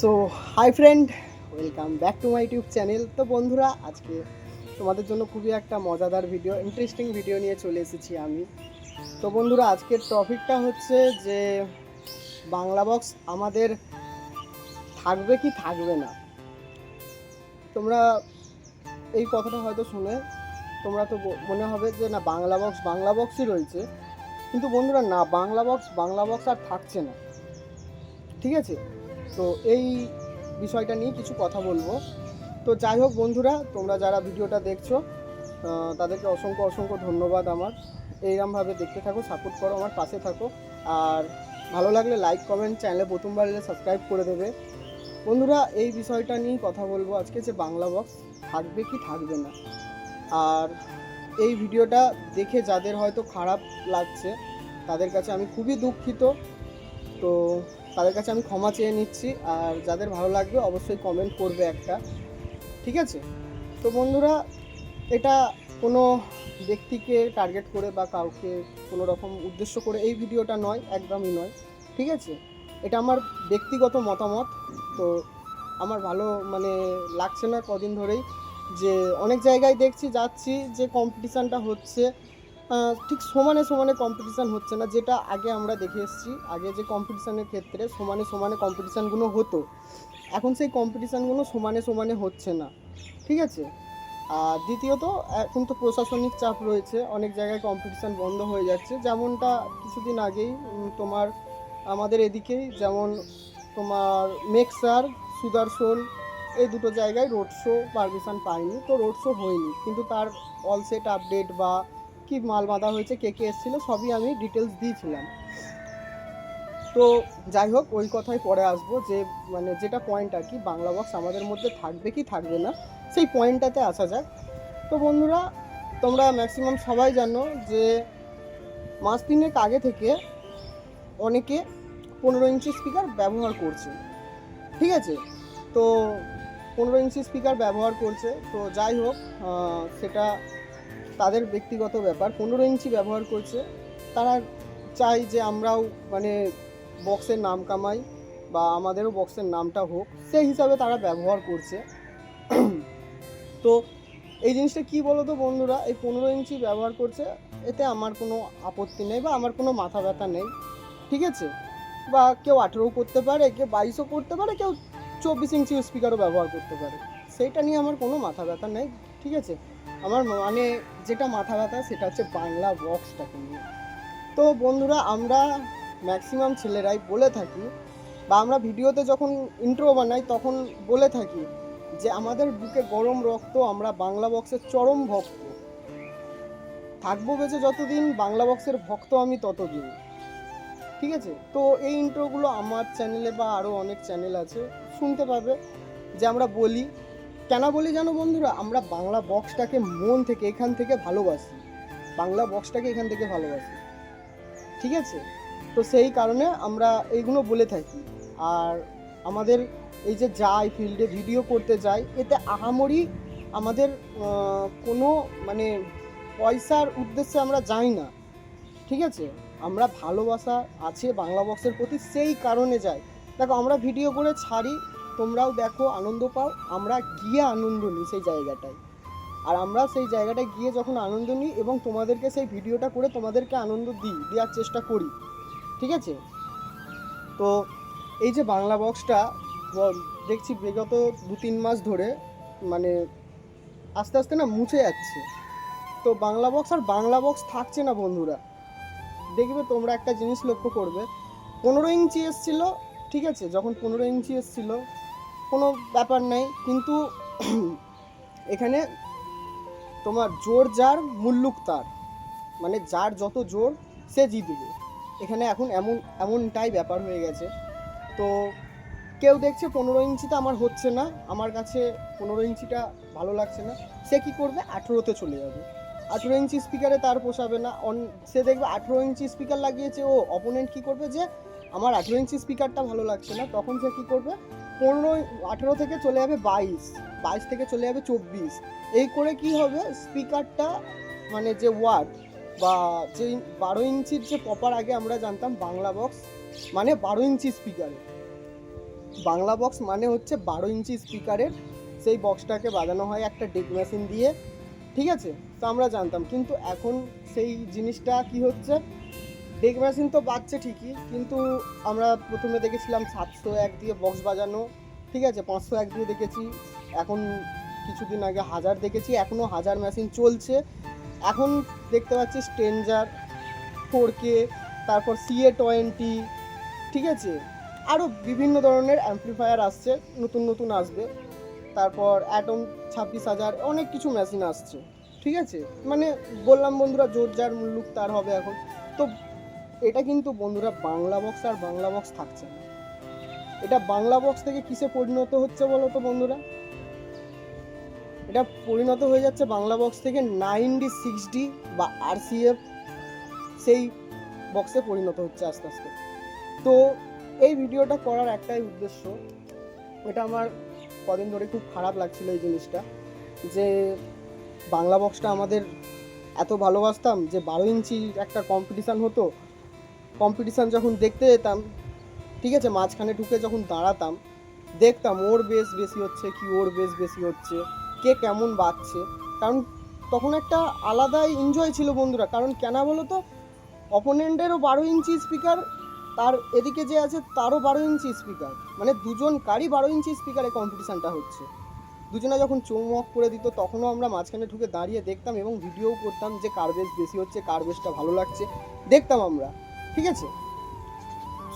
So hi friend welcome back to my YouTube channel তো বন্ধুরা, আজকে তোমাদের জন্য খুবই একটা মজাদার ভিডিও ইন্টারেস্টিং ভিডিও নিয়ে চলে এসেছি আমি। তো বন্ধুরা, আজকের টপিকটা হচ্ছে যে বাংলা বক্স আমাদের থাকবে কি থাকবে না। তোমরা এই কথাটা হয়তো শুনে, তোমরা তো মনে হবে যে না, বাংলা বক্স বাংলা বক্সই রয়েছে। কিন্তু বন্ধুরা, না, বাংলা বক্স বাংলা বক্স আর থাকছে না। ঠিক আছে? তো এই বিষয়টা নিয়ে কিছু কথা বলব। তো যাই হোক বন্ধুরা, তোমরা যারা ভিডিওটা দেখছ তাদেরকে অসংখ্য অসংখ্য ধন্যবাদ আমার। এইরকমভাবে দেখতে থাকো সাপোর্ট করো, আমার পাশে থাকো। আর ভালো লাগলে লাইক কমেন্ট চ্যানেলে প্রথমবার এলে সাবস্ক্রাইব করে দেবে। বন্ধুরা, এই বিষয়টা নিয়েই কথা বলব। আজকে যে বাংলা বক্স থাকবে কি থাকবে না? আর এই ভিডিওটা দেখে যাদের হয়তো খারাপ লাগছে, তাদের কাছে আমি খুবই দুঃখিত। তো তাদের কাছে আমি ক্ষমা চেয়ে নিচ্ছি আর যাদের ভালো লাগবে অবশ্যই কমেন্ট করবে একটা। ঠিক আছে? তো বন্ধুরা, এটা কোনো ব্যক্তিকে টার্গেট করে বা কাউকে কোনো রকম উদ্দেশ্য করে এই ভিডিওটা নয়, একদমই নয়। ঠিক আছে? এটা আমার ব্যক্তিগত মতামত। তো আমার ভালো মানে লাগছে না কদিন ধরেই যে অনেক জায়গায় দেখছি, যাচ্ছি যে কম্পিটিশানটা হচ্ছে। ঠিক সমানে সমানে কম্পিটিশান হচ্ছে না, যেটা আগে আমরা দেখে এসেছি। আগে যে কম্পিটিশানের ক্ষেত্রে সমানে সমানে কম্পিটিশানগুলো হতো, এখন সেই কম্পিটিশানগুলো সমানে সমানে হচ্ছে না, ঠিক আছে? আর দ্বিতীয়ত, এখন তো প্রশাসনিক চাপ রয়েছে, অনেক জায়গায় কম্পিটিশান বন্ধ হয়ে যাচ্ছে। যেমনটা কিছুদিন আগেই তোমার আমাদের এদিকেই যেমন তোমার মেক্সার, সুদর্শন, এই দুটো জায়গায় রোড শো পারমিশন পায়নি, তো রোড শো হয়নি। কিন্তু তার অল সেট আপডেট বা কি মাল বাঁধা হয়েছে, কে কে এসেছিল, সবই আমি ডিটেলস দিয়েছিলাম। তো যাই হোক, ওই কথাই পরে আসব যে মানে যেটা পয়েন্ট আর কি, বাংলা বক্স আমাদের মধ্যে থাকবে কি থাকবে না, সেই পয়েন্টটাতে আসা যাক। তো বন্ধুরা, তোমরা ম্যাক্সিমাম সবাই জানো যে, মাস তিনেক আগে থেকে অনেকে পনেরো ইঞ্চি স্পিকার ব্যবহার করছে। ঠিক আছে? তো পনেরো ইঞ্চি স্পিকার ব্যবহার করছে। তো যাই হোক সেটা তাদের ব্যক্তিগত ব্যাপার। পনেরো ইঞ্চি ব্যবহার করছে। তারা চাই যে আমরাও মানে বক্সের নাম কামাই বা আমাদেরও বক্সের নামটা হোক। সেই হিসাবে তারা ব্যবহার করছে। তো এই জিনিসটা কি বলো তো বন্ধুরা? এই পনেরো ইঞ্চি ব্যবহার করছে, এতে আমার কোনো আপত্তি নেই বা আমার কোনো মাথা ব্যথা নেই। ঠিক আছে? বা কেউ আঠেরোও করতে পারে, কেউ বাইশও করতে পারে, কেউ চব্বিশ ইঞ্চি স্পিকারও ব্যবহার করতে পারে। সেইটা নিয়ে আমার কোনো মাথা ব্যথা নেই। ঠিক আছে? আমার মানে যেটা মাথা ব্যথা সেটা হচ্ছে বাংলা বক্সটাকে নিয়ে। তো বন্ধুরা, আমরা ম্যাক্সিমাম ছেলেরাই বলে থাকি বা আমরা ভিডিওতে যখন ইন্ট্রো বানাই তখন বলে থাকি যে আমাদের বুকে গরম রক্ত, আমরা বাংলা বক্সের চরম ভক্ত। থাকব বেঁচে যতদিন, বাংলা বক্সের ভক্ত আমি ততদিন। ঠিক আছে? তো এই ইন্ট্রোগুলো আমার চ্যানেলে বা আরও অনেক চ্যানেল আছে, শুনতে পাবে যে আমরা বলি কেন বলি জানো বন্ধুরা? আমরা বাংলা বক্সটাকে মন থেকে এখান থেকে ভালোবাসি। বাংলা বক্সটাকে এখান থেকে ভালোবাসি। ঠিক আছে? তো সেই কারণে আমরা এইগুলো বলে থাকি। আর আমাদের এই যে যাই ফিল্ডে ভিডিও করতে যাই, এতে আহামরি আমাদের কোনো মানে পয়সার উদ্দেশ্যে আমরা যাই না। ঠিক আছে? আমরা ভালোবাসা আছে বাংলা বক্সের প্রতি, সেই কারণে যাই। দেখো, আমরা ভিডিও করে ছাড়ি তোমরাও দেখো, আনন্দ পাও। আমরা গিয়ে আনন্দ নিই সেই জায়গাটায়। আর আমরা সেই জায়গাটায় গিয়ে যখন আনন্দ নিই এবং তোমাদেরকে সেই ভিডিওটা করে তোমাদেরকে আনন্দ দিই, দেওয়ার চেষ্টা করি। ঠিক আছে? তো এই যে বাংলা বক্সটা দেখছি বিগত দু তিন মাস ধরে মানে আস্তে আস্তে না মুছে যাচ্ছে। তো বাংলা বক্স আর বাংলা বক্স থাকছে না বন্ধুরা। দেখবে তোমরা একটা জিনিস লক্ষ্য করবে। পনেরো ইঞ্চি এসছিল, ঠিক আছে? যখন পনেরো ইঞ্চি এসছিল কোনো ব্যাপার নেই, কিন্তু এখানে তোমার জোর যার, মুল্লুক তার। মানে যার যত জোর, সে জিতবে। এখানে এখন এমন, এমনটাই ব্যাপার হয়ে গেছে। তো কেউ দেখছে পনেরো ইঞ্চিটা আমার হচ্ছে না, আমার কাছে পনেরো ইঞ্চিটা ভালো লাগছে না। সে কি করবে? আঠেরোতে চলে যাবে। আঠেরো ইঞ্চি স্পিকারে তার পোষাবে না। অন, সে দেখবে আঠেরো ইঞ্চি স্পিকার লাগিয়েছে। ও অপোনেন্ট কি করবে? যে আমার আঠেরো ইঞ্চি স্পিকারটা ভালো লাগছে না। তখন সে কি করবে? পনেরো, আঠেরো থেকে চলে যাবে বাইশ বাইশ থেকে চলে যাবে চব্বিশ। এই করে কি হবে? স্পিকারটা মানে যে ওয়ার্ড বা যে বারো ইঞ্চির যে পপার আগে আমরা জানতাম বাংলা বক্স মানে বারো ইঞ্চি স্পিকার। বাংলা বক্স মানে হচ্ছে বারো ইঞ্চি স্পিকারের সেই বক্সটাকে বাজানো হয় একটা ডেক মেশিন দিয়ে, ঠিক আছে? তো আমরা জানতাম। কিন্তু এখন সেই জিনিসটা কি হচ্ছে? ডেক মেশিন তো বাজছে ঠিকই, কিন্তু আমরা প্রথমে দেখেছিলাম সাতশো এক দিয়ে বক্স বাজানো, ঠিক আছে? পাঁচশো এক দিয়ে দেখেছি। এখন কিছুদিন আগে হাজার দেখেছি এখনও হাজার মেশিন চলছে। এখন দেখতে পাচ্ছি স্ট্রেঞ্জার ফোর কে তারপর সিএ টোয়েন্টি ঠিক আছে? আরও বিভিন্ন ধরনের অ্যাম্পলিফায়ার আসছে, নতুন নতুন আসবে। তারপর অ্যাটম ছাব্বিশ হাজার, অনেক কিছু মেশিন আসছে, ঠিক আছে? মানে বললাম বন্ধুরা, জোর যার মুল্লুক তার হবে এখন। তো এটা কিন্তু বন্ধুরা বাংলা বক্স আর বাংলা বক্স থাকছে না। এটা বাংলা বক্স থেকে কিসে পরিণত হচ্ছে বলো তো বন্ধুরা? এটা পরিণত হয়ে যাচ্ছে বাংলা বক্স থেকে নাইন ডি সিক্স ডি বা আরসিএফ সেই বক্সে পরিণত হচ্ছে আস্তে আস্তে। তো এই ভিডিওটা করার একটাই উদ্দেশ্য, এটা আমার কদিন ধরে খুব খারাপ লাগছিল এই জিনিসটা, যে বাংলা বক্সটা আমাদের এত ভালোবাসতাম যে বারো ইঞ্চির একটা কম্পিটিশান হতো কম্পিটিশান যখন দেখতে যেতাম, ঠিক আছে, মাঝখানে ঢুকে যখন দাঁড়াতাম, দেখতাম ওর বেশ বেশি হচ্ছে, কি ওর বেশ বেশি হচ্ছে, কে কেমন বাজছে কারণ তখন একটা আলাদাই এনজয় ছিল বন্ধুরা। কারণ কেন বলো তো? অপোনেন্টেরও বারো ইঞ্চি স্পিকার তার এদিকে যে আছে তারও বারো ইঞ্চি স্পিকার মানে দুজন কারই বারো ইঞ্চি স্পিকারে কম্পিটিশানটা হচ্ছে। দুজনে যখন চৌমক করে দিত, তখনও আমরা মাঝখানে ঢুকে দাঁড়িয়ে দেখতাম এবং ভিডিও করতাম যে কার বেশ বেশি হচ্ছে, কার বেশটা ভালো লাগছে, দেখতাম আমরা। ঠিক আছে?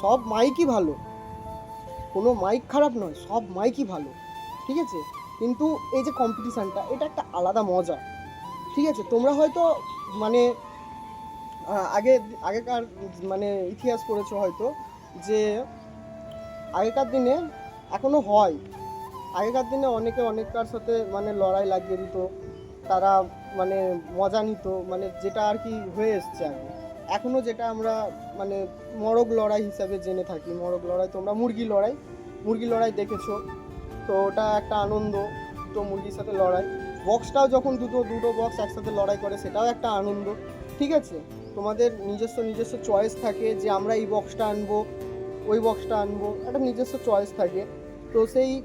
সব মাইকই ভালো। কোনো মাইক খারাপ নয়, সব মাইকই ভালো। ঠিক আছে? কিন্তু এই যে কম্পিটিশানটা এটা একটা আলাদা মজা। ঠিক আছে? তোমরা হয়তো মানে আগে, আগেকার মানে ইতিহাস পড়েছো হয়তো যে, আগেকার দিনে এখনও হয়। আগেকার দিনে অনেকে অনেকটার সাথে মানে লড়াই লাগিয়ে দিত। তারা মানে মজা নিত মানে যেটা আর কি হয়ে এসছে আগে। এখনও যেটা আমরা মানে মরগ লড়াই হিসাবে জেনে থাকি, মরগ লড়াই, তোমরা মুরগি লড়াই মুরগি লড়াই দেখেছ, তো ওটা একটা আনন্দ, দুটো মুরগির সাথে লড়াই। বক্সটাও যখন দুটো দুটো বক্স একসাথে লড়াই করে, সেটাও একটা আনন্দ, ঠিক আছে? তোমাদের নিজস্ব নিজস্ব চয়েস থাকে যে আমরা এই বক্সটা আনব, ওই বক্সটা আনব, একটা নিজস্ব চয়েস থাকে। তো সেই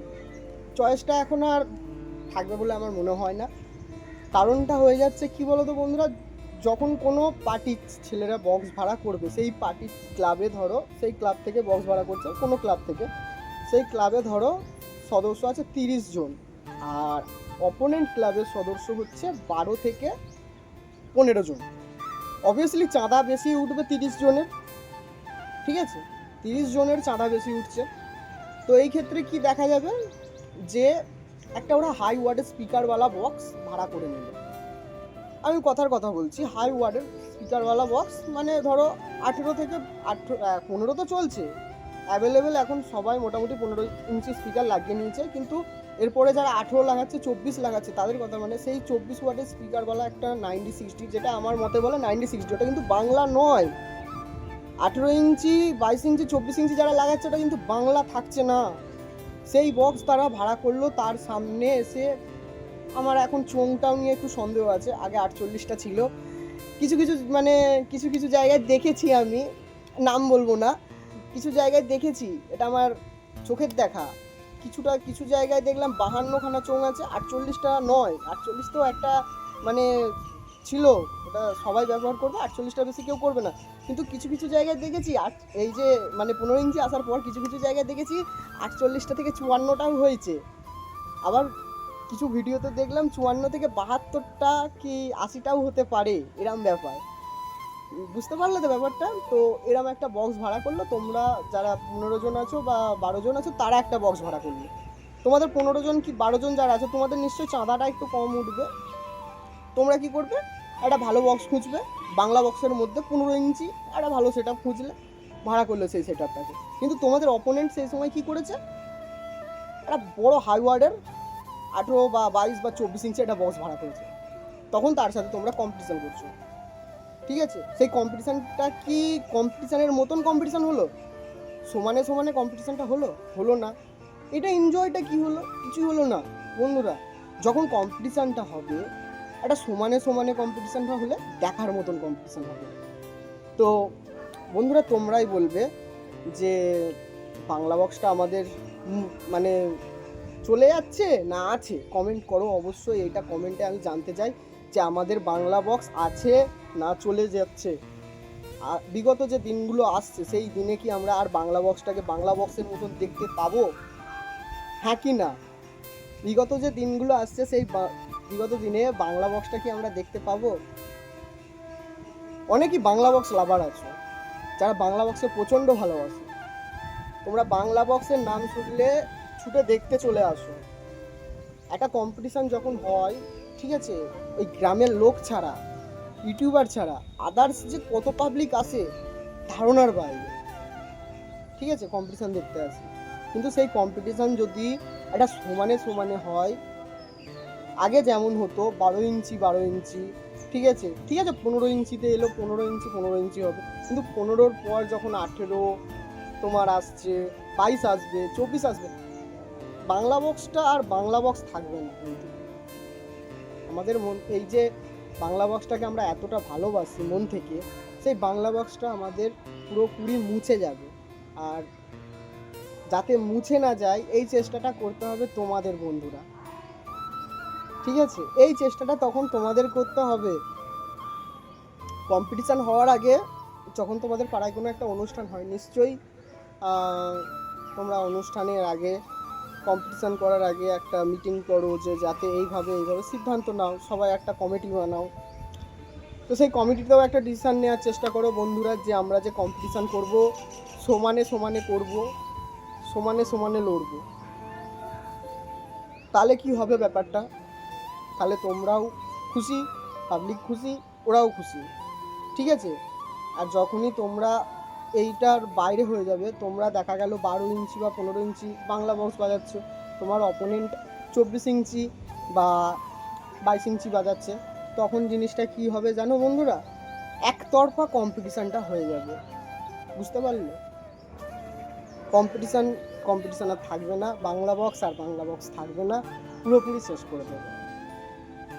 চয়েসটা এখন আর থাকবে বলে আমার মনে হয় না। কারণটা হয়ে যাচ্ছে, কি বলতো বন্ধুরা? যখন কোনো পার্টি ছেলেরা বক্স ভাড়া করবে, সেই পার্টি ক্লাবে ধরো, সেই ক্লাব থেকে বক্স ভাড়া করছে, কোনো ক্লাব থেকে। সেই ক্লাবে ধরো সদস্য আছে তিরিশ জন। আর অপোনেন্ট ক্লাবের সদস্য হচ্ছে বারো থেকে পনেরো জন। অবভিয়াসলি চাঁদা বেশি উঠবে তিরিশ জনের। ঠিক আছে? তিরিশ জনের চাঁদা বেশি উঠছে। তো এই ক্ষেত্রে কি দেখা যাবে? যে একটা ওরা হাই ওয়ার্ডের স্পিকারওয়ালা বক্স ভাড়া করে নিল আমি কথার কথা বলছি হাই ওয়ার্ডের স্পিকারওয়ালা বক্স মানে ধরো আঠেরো থেকে আঠেরো পনেরো তো চলছে। অ্যাভেলেবেল এখন সবাই মোটামুটি পনেরো ইঞ্চি স্পিকার লাগিয়ে নিয়েছে, কিন্তু এরপরে যারা আঠেরো লাগাচ্ছে, চব্বিশ লাগাচ্ছে, তাদের কথা মানে সেই চব্বিশ ওয়াটের স্পিকারওয়ালা একটা নাইনটি সিক্সটি যেটা আমার মতে বলে নাইনটি সিক্সটি ওটা কিন্তু বাংলা নয়। আঠেরো ইঞ্চি, বাইশ ইঞ্চি, চব্বিশ ইঞ্চি যারা লাগাচ্ছে, ওটা কিন্তু বাংলা থাকছে না। সেই বক্স তারা ভাড়া করল, তার সামনে এসে আমার এখন চোংটাও নিয়ে একটু সন্দেহ আছে, আগে আটচল্লিশটা ছিল। কিছু কিছু মানে কিছু কিছু জায়গায় দেখেছি আমি, নাম বলব না, কিছু জায়গায় দেখেছি, এটা আমার চোখের দেখা। কিছুটা কিছু জায়গায় দেখলাম বাহান্নখানা চোং আছে, আটচল্লিশটা নয় আটচল্লিশ তো একটা মানে ছিল, ওটা সবাই ব্যবহার করবে আটচল্লিশটা বেশি কেউ করবে না। কিন্তু কিছু কিছু জায়গায় দেখেছি, আট, এই যে মানে পনেরো ইঞ্চি আসার পর কিছু কিছু জায়গায় দেখেছি, আটচল্লিশটা থেকে চুয়ান্নটাও হয়েছে। আবার কিছু ভিডিওতে দেখলাম চুয়ান্ন থেকে বাহাত্তরটা কি আশিটাও হতে পারে, এরম ব্যাপার। বুঝতে পারলে তো ব্যাপারটা? তো এরম একটা বক্স ভাড়া করল, তোমরা যারা পনেরো জন আছো বা বারো জন আছো, তারা একটা বক্স ভাড়া করল। তোমাদের পনেরো জন কি বারো জন যারা আছে, তোমাদের নিশ্চয়ই চাঁদাটা একটু কম উঠবে। তোমরা কি করবে? একটা ভালো বক্স খুঁজবে, বাংলা বক্সের মধ্যে পনেরো ইঞ্চি, একটা ভালো সেট খুঁজলে ভাড়া করল সেই সেট কিন্তু তোমাদের অপোনেন্ট সেই সময় কি করেছে? একটা বড় হাইওয়ার্ডের আঠেরো বা বাইশ বা চব্বিশ ইঞ্চি একটা বক্স ভাড়া করেছে। তখন তার সাথে তোমরা কম্পিটিশান করছ। ঠিক আছে? সেই কম্পিটিশানটা কি কম্পিটিশানের মতন কম্পিটিশান হলো? সমানে সমানে কম্পিটিশানটা হলো? হলো না। এটা এনজয়টা কি হলো? কিছুই হলো না। বন্ধুরা, যখন কম্পিটিশানটা হবে, একটা সমানে সমানে কম্পিটিশানটা হলে দেখার মতন কম্পিটিশান হবে। তো বন্ধুরা, তোমরাই বলবে যে বাংলা বক্সটা আমাদের মানে চলে যাচ্ছে? না আছে। কমেন্ট করো অবশ্যই এটা কমেন্টে আমি জানতে চাই যে আমাদের বাংলা বক্স আছে না চলে যাচ্ছে। আর বিগত যে দিনগুলো আসছে, সেই দিনে কি আমরা আর বাংলা বক্সটাকে বাংলা বক্সের মতন দেখতে পাবো? হ্যাঁ কি না? বিগত যে দিনগুলো আসছে, সেই বিগত দিনে বাংলা বক্সটা কি আমরা দেখতে পাবো? অনেকই বাংলা বক্স লাভার আছে, যারা বাংলা বক্সে প্রচণ্ড ভালোবাসে। তোমরা বাংলা বক্সের নাম শুনলে ছুটে দেখতে চলে আসো। একটা কম্পিটিশান যখন হয়, ঠিক আছে, ওই গ্রামের লোক ছাড়া ইউটিউবার ছাড়া আদার্স যে কত পাবলিক আসে, ধারণার বাইরে। ঠিক আছে কম্পিটিশান দেখতে আসে। কিন্তু সেই কম্পিটিশান যদি একটা সমানে সমানে হয়, আগে যেমন হতো, বারো ইঞ্চি বারো ইঞ্চি, ঠিক আছে ঠিক আছে, পনেরো ইঞ্চিতে এলো, পনেরো ইঞ্চি পনেরো ইঞ্চি হবে। কিন্তু পনেরোর পর যখন আঠেরো তোমার আসছে, বাইশ আসবে, চব্বিশ আসবে বাংলা বক্সটা আর বাংলা বক্স থাকবে না কিন্তু। আমাদের মন, এই যে বাংলা বক্সটাকে আমরা এতটা ভালোবাসি মন থেকে, সেই বাংলা বক্সটা আমাদের পুরোপুরি মুছে যাবে। আর যাতে মুছে না যায়, এই চেষ্টাটা করতে হবে তোমাদের বন্ধুরা। ঠিক আছে? এই চেষ্টাটা তখন তোমাদের করতে হবে। কম্পিটিশান হওয়ার আগে যখন তোমাদের পাড়ায় কোনো একটা অনুষ্ঠান হয়, নিশ্চয়ই তোমরা অনুষ্ঠানের আগে কম্পিটিশান করার আগে একটা মিটিং করো যে যাতে এইভাবে এইভাবে সিদ্ধান্ত নাও, সবাই একটা কমিটি বানাও। তো সেই কমিটিতেও একটা ডিসিশান নেওয়ার চেষ্টা করো বন্ধুরা যে আমরা যে কম্পিটিশান করব, সমানে সমানে করব, সমানে সমানে লড়বো। তাহলে কি হবে ব্যাপারটা? তাহলে তোমরাও খুশি পাবলিক খুশি, ওরাও খুশি। ঠিক আছে? আর যখনই তোমরা এইটার বাইরে হয়ে যাবে। তোমরা দেখা গেল বারো ইঞ্চি বা পনেরো ইঞ্চি বাংলা বক্স বাজাচ্ছ। তোমার অপোনেন্ট চব্বিশ ইঞ্চি বা বাইশ ইঞ্চি বাজাচ্ছে। তখন জিনিসটা কি হবে জানো বন্ধুরা? একতরফা কম্পিটিশানটা হয়ে যাবে। বুঝতে পারলে? কম্পিটিশান কম্পিটিশান আর থাকবে না। বাংলা বক্স আর বাংলা বক্স থাকবে না। পুরোপুরি শেষ করে দেবে।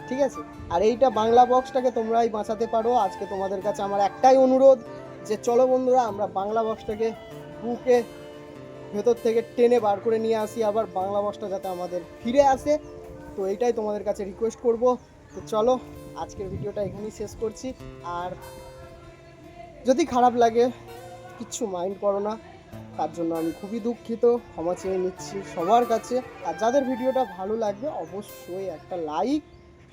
ঠিক আছে? আর এইটা বাংলা বক্সটাকে তোমরাই বাঁচাতে পারো। আজকে তোমাদের কাছে আমার একটাই অনুরোধ। যে চলো বন্ধুরা, আমরা বাংলা বক্সটাকে বুকে ভেতর থেকে টেনে বার করে নিয়ে আসি, আবার বাংলা বক্সটা যাতে আমাদের ফিরে আসে। তো এইটাই তোমাদের কাছে রিকোয়েস্ট করব। তো চলো, আজকের ভিডিওটা এখানেই শেষ করছি। আর যদি খারাপ লাগে, কিচ্ছু মাইন্ড করো না। তার জন্য আমি খুবই দুঃখিত, ক্ষমা চেয়ে নিচ্ছি সবার কাছে। আর যাদের ভিডিওটা ভালো লাগবে, অবশ্যই একটা লাইক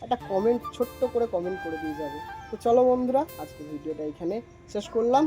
একটা কমেন্ট ছোট্ট করে কমেন্ট করে দিয়ে যাবে। তো চলো বন্ধুরা আজকে ভিডিওটা এখানে শেষ করলাম।